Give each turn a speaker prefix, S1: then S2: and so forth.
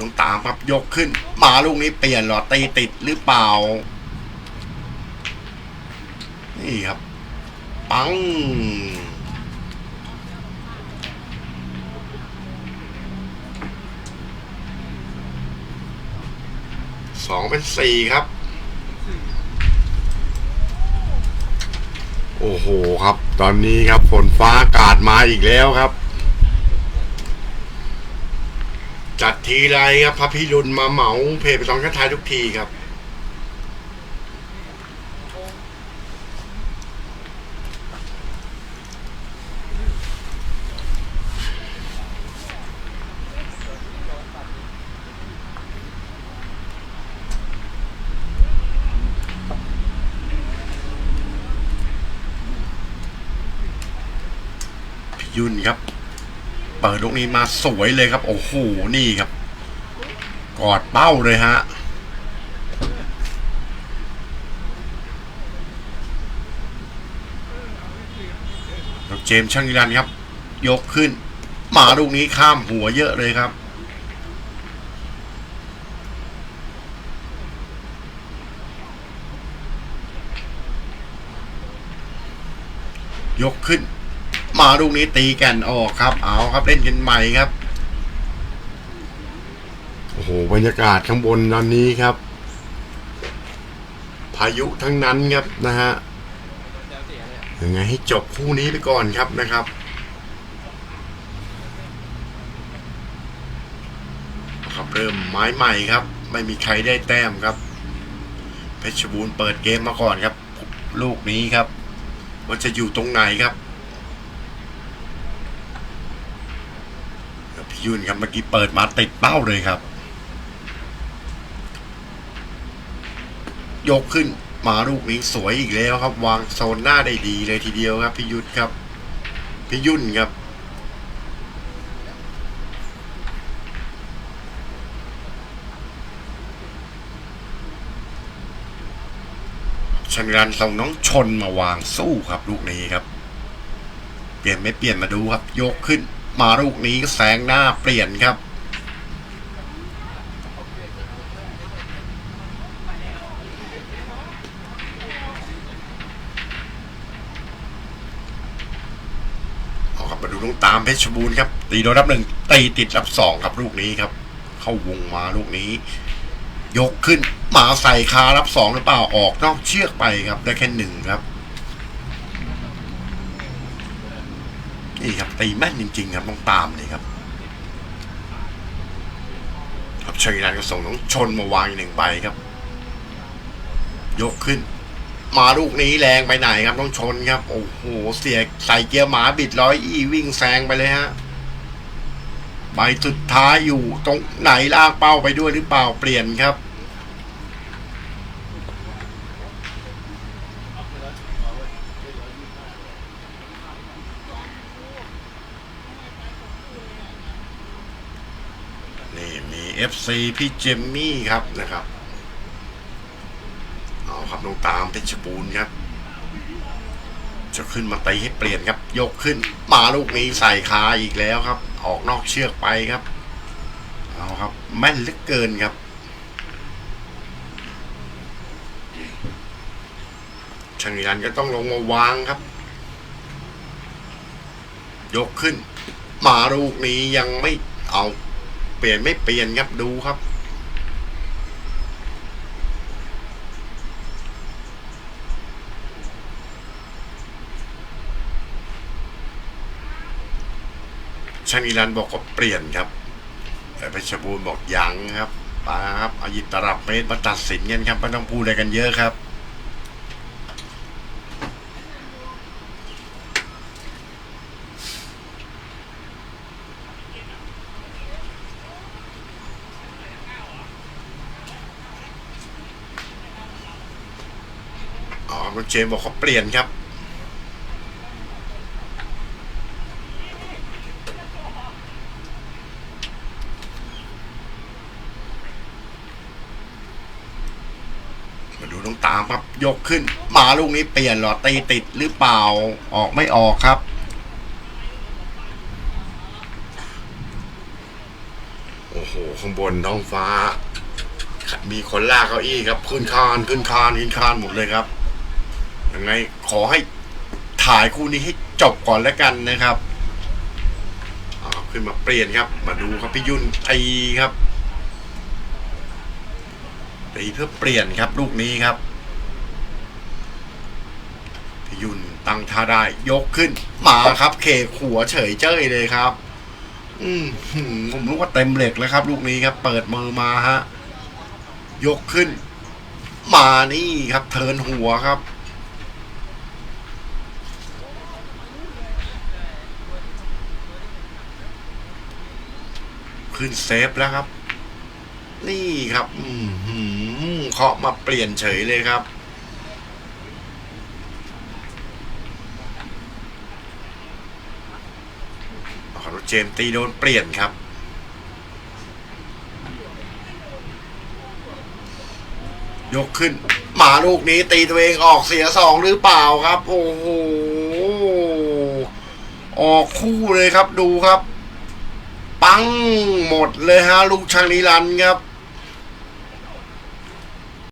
S1: ต้องตามครับยกขึ้น มาลูกนี้เปลี่ยนหรอตีติดหรือเปล่า นี่ครับ ปังสองเป็นสี่ครับ โอ้โหครับ ตอนนี้ครับฝนฟ้าอากาศมาอีกแล้วครับ จัดทีไรครับพระพิรุณมาเหมาเพจไปสองชั้นท้ายทุกทีครับยุ่นครับ เปิดลูกนี้มาสวยเลยครับ โอ้โห นี่ครับ กอดเป้าเลยฮะล้วเจมส์ช่างนิรันครับ ยกขึ้น มาลูกนี้ข้ามหัวเยอะเลยครับยกขึ้น มาลูกนี้ตีแกันออกครับ เอาครับเล่นกันใหม่ครับ โอ้โหบรรยากาศข้างบนตอนนี้ครับ พายุทั้งนั้นครับนะฮะยังไงให้จบคู่นี้ไปก่อนครับนะครับครับเริ่มไม้ใหม่ครับ ไม่มีใครได้แต้มครับ เพชรบูรณ์เปิดเกมมาก่อนครับ ลูกนี้ครับ ว่าจะอยู่ตรงไหนครับ ยุ่นครับเมื่อกี้เปิดมาติดเป้าเลยครับ ยกขึ้นมาลูกนี้สวยอีกแล้วครับ วางโซนหน้าได้ดีเลยทีเดียวครับพี่ยุทธครับพี่ยุ่นครับชันรันส่งน้องชนมาวางสู้ครับลูกนี้ครับ เปลี่ยนไม่เปลี่ยนมาดูครับ ยกขึ้น มาลูกนี้แสงหน้าเปลี่ยนครับ เอกับมาดูน้องตามเพชรบูรณ์ครับตีโดนรับหนึ่งตีติดรับสองครับลูกนี้ครับ เข้าวงมาลูกนี้ ยกขึ้นมาใส่คารับสองหรือเปล่าออกนอกเชือกไปครับ ได้แค่หนึ่งครับ นี่ครับตีแม่นจริง ๆ ครับต้องตามเลยครับครับชัยนันก็ส่งน้องชนมาวางอีกหนึ่งใบครับ ยกขึ้น มาลูกนี้แรงไปไหนครับต้องชนครับ โอ้โหเสียใส่เกียร์หมาบิดร้อยอีวิ่งแซงไปเลยฮะใบสุดท้ายอยู่ตรงไหนลากเป้าไปด้วยหรือเปล่าเปลี่ยนครับ นี่มี FC พี่เจมมี่ครับนะครับเอาครับลงตามเพชรบูรณ์ครับ จะขึ้นมาตีให้เปลี่ยนครับ ยกขึ้น มาลูกนี้ใส่คาอีกแล้วครับ ออกนอกเชือกไปครับ เอาครับ แม่นเหลือเกินครับชางยันก็ต้องลงมาวางครับ ยกขึ้น มาลูกนี้ยังไม่เอา เปลี่ยนไม่เปลี่ยนครับดูครับ ชานิรันบอกก็เปลี่ยนครับแต่เพชรบูรณ์บอกยังครับปาครับอายิตลับเมตรมาตัดสินกันครับไม่ต้องพูดอะไรกันเยอะครับ คุณเจมบอกเขาเปลี่ยนครับ มาดูต้องตามครับ ยกขึ้น มาลูกนี้เปลี่ยนหรอตีติดหรือเปล่าออกไม่ออกครับโอ้โห ข้างบนท้องฟ้า มีคนลากเก้าอี้ครับ ขึ้นคานขึ้นคานขึ้นคานหมดเลยครับ ยังไงขอให้ถ่ายคู่นี้ให้จบก่อนแล้วกันนะครับอ่าขึ้นมาเปลี่ยนครับ มาดูครับพี่ยุ่นตีครับตีเพื่อเปลี่ยนครับลูกนี้ครับพี่ยุ่นตั้งท่าได้ยกขึ้น มาครับ เคหัวเฉยเจ้ยเลยครับ อืมผมรู้ว่าเต็มเหล็กแล้วครับ ลูกนี้ครับ เปิดมือมาฮะยกขึ้น มานี่ครับ เทินหัวครับ ขึ้นเซฟแล้วครับ นี่ครับ อืมเคาะมาเปลี่ยนเฉยเลยครับ ขอรถเจมตีโดนเปลี่ยนครับยกขึ้น หมาลูกนี้ตีตัวเองออกเสียสองหรือเปล่าครับ โอ้โห ออกคู่เลยครับดูครับ ปังหมดเลยฮะลูกช่างนิรันดร์ครับ